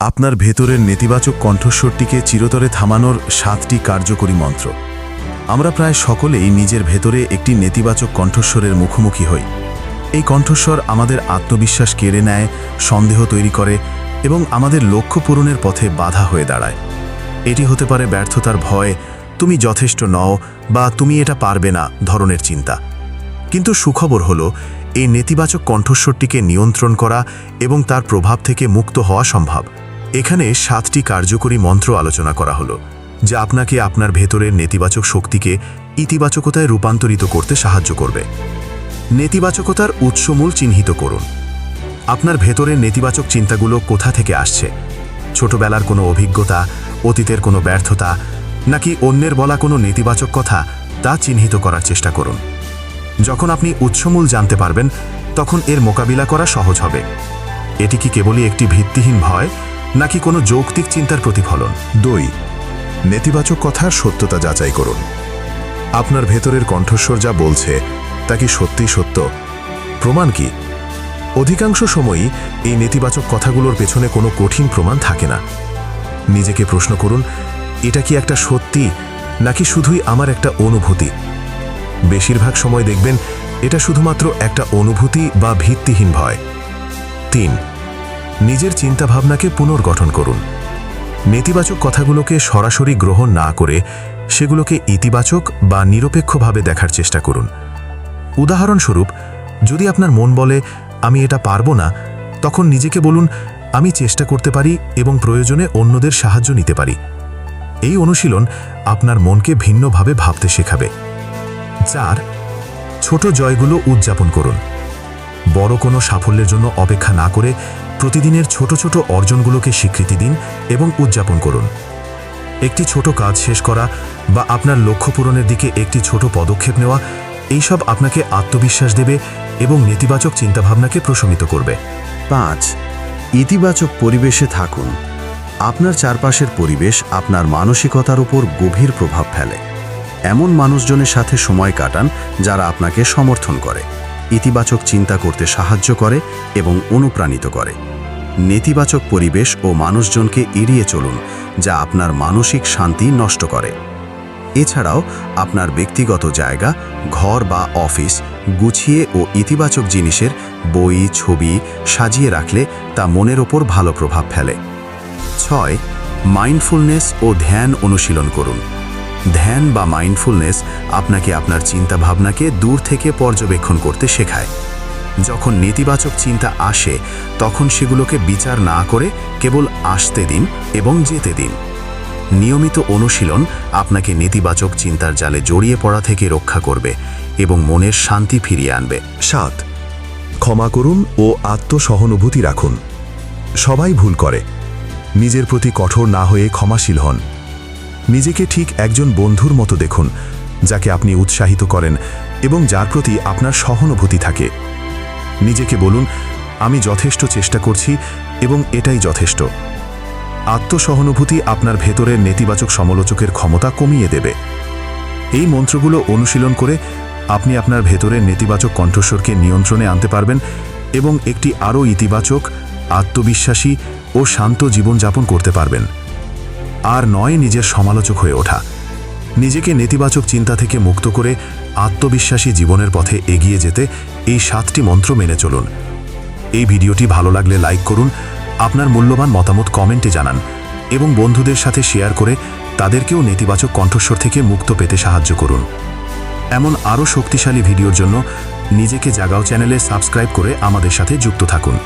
আপনার ভেতরের নেতিবাচক কণ্ঠস্বরটিকে চিরতরে থামানোর সাতটি কার্যকরী মন্ত্র। আমরা প্রায় সকলেই নিজের ভেতরে একটি নেতিবাচক কণ্ঠস্বরের মুখোমুখি হই। এই কণ্ঠস্বর আমাদের আত্মবিশ্বাস কেড়ে নেয়, সন্দেহ তৈরি করে এবং আমাদের লক্ষ্য পূরণের পথে বাধা হয়ে দাঁড়ায়। এটি হতে পারে ব্যর্থতার ভয়, তুমি যথেষ্ট নও বা তুমি এটা পারবে না ধরনের চিন্তা। কিন্তু সুখবর হলো, এই নেতিবাচক কণ্ঠস্বরটিকে নিয়ন্ত্রণ করা এবং তার প্রভাব থেকে মুক্ত হওয়া সম্ভব। এখানে সাতটি কার্যকরী মন্ত্র আলোচনা করা হলো, যা আপনাকে আপনার ভেতরের নেতিবাচক শক্তিকে ইতিবাচকতায় রূপান্তরিত করতে সাহায্য করবে। নেতিবাচকতার উৎসমূল চিহ্নিত করুন। আপনার ভেতরের নেতিবাচক চিন্তাগুলো কোথা থেকে আসছে? ছোটবেলার কোনো অভিজ্ঞতা, অতীতের কোনো ব্যর্থতা, নাকি অন্যের বলা কোনো নেতিবাচক কথা, তা চিহ্নিত করার চেষ্টা করুন। যখন আপনি উৎসমূল জানতে পারবেন, তখন এর মোকাবিলা করা সহজ হবে। এটি কি কেবলই একটি ভিত্তিহীন ভয় নাকি কোনো যৌক্তিক চিন্তার প্রতিফলন? দুই, নেতিবাচক কথার সত্যতা যাচাই করুন। আপনার ভেতরের কণ্ঠস্বর যা বলছে, তা কি সত্যিই সত্য? প্রমাণ কি? অধিকাংশ সময়ই এই নেতিবাচক কথাগুলোর পেছনে কোনো কঠিন প্রমাণ থাকে না। নিজেকে প্রশ্ন করুন, এটা কি একটা সত্যি, নাকি শুধুই আমার একটা অনুভূতি? বেশিরভাগ সময় দেখবেন এটা শুধুমাত্র একটা অনুভূতি বা ভিত্তিহীন ভয়। তিন নিজের চিন্তাভাবনাকে পুনর্গঠন করুন। নেতিবাচক কথাগুলোকে সরাসরি গ্রহণ না করে সেগুলোকে ইতিবাচক বা নিরপেক্ষভাবে দেখার চেষ্টা করুন। উদাহরণস্বরূপ, যদি আপনার মন বলে, আমি এটা পারব না, তখন নিজেকে বলুন, আমি চেষ্টা করতে পারি এবং প্রয়োজনে অন্যদের সাহায্য নিতে পারি। এই অনুশীলন আপনার মনকে ভিন্নভাবে ভাবতে শেখাবে। চার, ছোট জয়গুলো উদযাপন করুন। বড় কোনো সাফল্যের জন্য অপেক্ষা না করে প্রতিদিনের ছোট ছোট অর্জনগুলোকে স্বীকৃতি দিন এবং উদযাপন করুন। একটি ছোট কাজ শেষ করা বা আপনার লক্ষ্য পূরণের দিকে একটি ছোট পদক্ষেপ নেওয়া, এইসব আপনাকে আত্মবিশ্বাস দেবে এবং নেতিবাচক চিন্তাভাবনাকে প্রশমিত করবে। পাঁচ, ইতিবাচক পরিবেশে থাকুন। আপনার চারপাশের পরিবেশ আপনার মানসিকতার উপর গভীর প্রভাব ফেলে। এমন মানুষজনের সাথে সময় কাটান যারা আপনাকে সমর্থন করে। ইতিবাচক চিন্তা করতে সাহায্য করে এবং অনুপ্রাণিত করে। নেতিবাচক পরিবেশ ও মানুষজনকে এড়িয়ে চলুন, যা আপনার মানসিক শান্তি নষ্ট করে। এছাড়াও, আপনার ব্যক্তিগত জায়গা, ঘর বা অফিস গুছিয়ে ও ইতিবাচক জিনিসের বই, ছবি সাজিয়ে রাখলে তা মনের ওপর ভালো প্রভাব ফেলে। ছয় মাইন্ডফুলনেস ও ধ্যান অনুশীলন করুন। ধ্যান বা মাইন্ডফুলনেস আপনাকে আপনার চিন্তাভাবনাকে দূর থেকে পর্যবেক্ষণ করতে শেখায়। যখন নেতিবাচক চিন্তা আসে, তখন সেগুলোকে বিচার না করে কেবল আসতে দিন এবং যেতে দিন। নিয়মিত অনুশীলন আপনাকে নেতিবাচক চিন্তার জালে জড়িয়ে পড়া থেকে রক্ষা করবে এবং মনের শান্তি ফিরিয়ে আনবে। সাত, ক্ষমা করুন ও আত্মসহানুভূতি রাখুন। সবাই ভুল করে। নিজের প্রতি কঠোর না হয়ে ক্ষমাশীল হন। নিজেকে ঠিক একজন বন্ধুর মতো দেখুন, যাকে আপনি উৎসাহিত করেন এবং যার প্রতি আপনার সহানুভূতি থাকে। নিজেকে বলুন, আমি যথেষ্ট চেষ্টা করছি এবং এটাই যথেষ্ট। আত্মসহানুভূতি আপনার ভেতরের নেতিবাচক সমালোচকের ক্ষমতা কমিয়ে দেবে। এই মন্ত্রগুলো অনুশীলন করে আপনি আপনার ভেতরের নেতিবাচক কণ্ঠস্বরকে নিয়ন্ত্রণে আনতে পারবেন এবং একটি আরও ইতিবাচক, আত্মবিশ্বাসী ও শান্ত জীবনযাপন করতে পারবেন। আর নয় নিজের সমালোচক হয়ে ওঠা। নিজেকে নেতিবাচক চিন্তা থেকে মুক্ত করে আত্মবিশ্বাসী জীবনের পথে এগিয়ে যেতে এই সাতটি মন্ত্র মেনে চলুন। এই ভিডিওটি ভালো লাগলে লাইক করুন, আপনার মূল্যবান মতামত কমেন্টে জানান এবং বন্ধুদের সাথে শেয়ার করে তাদেরকেও নেতিবাচক কণ্ঠস্বর থেকে মুক্ত পেতে সাহায্য করুন। এমন আরও শক্তিশালী ভিডিওর জন্য নিজেকে জাগাও চ্যানেলে সাবস্ক্রাইব করে আমাদের সাথে যুক্ত থাকুন।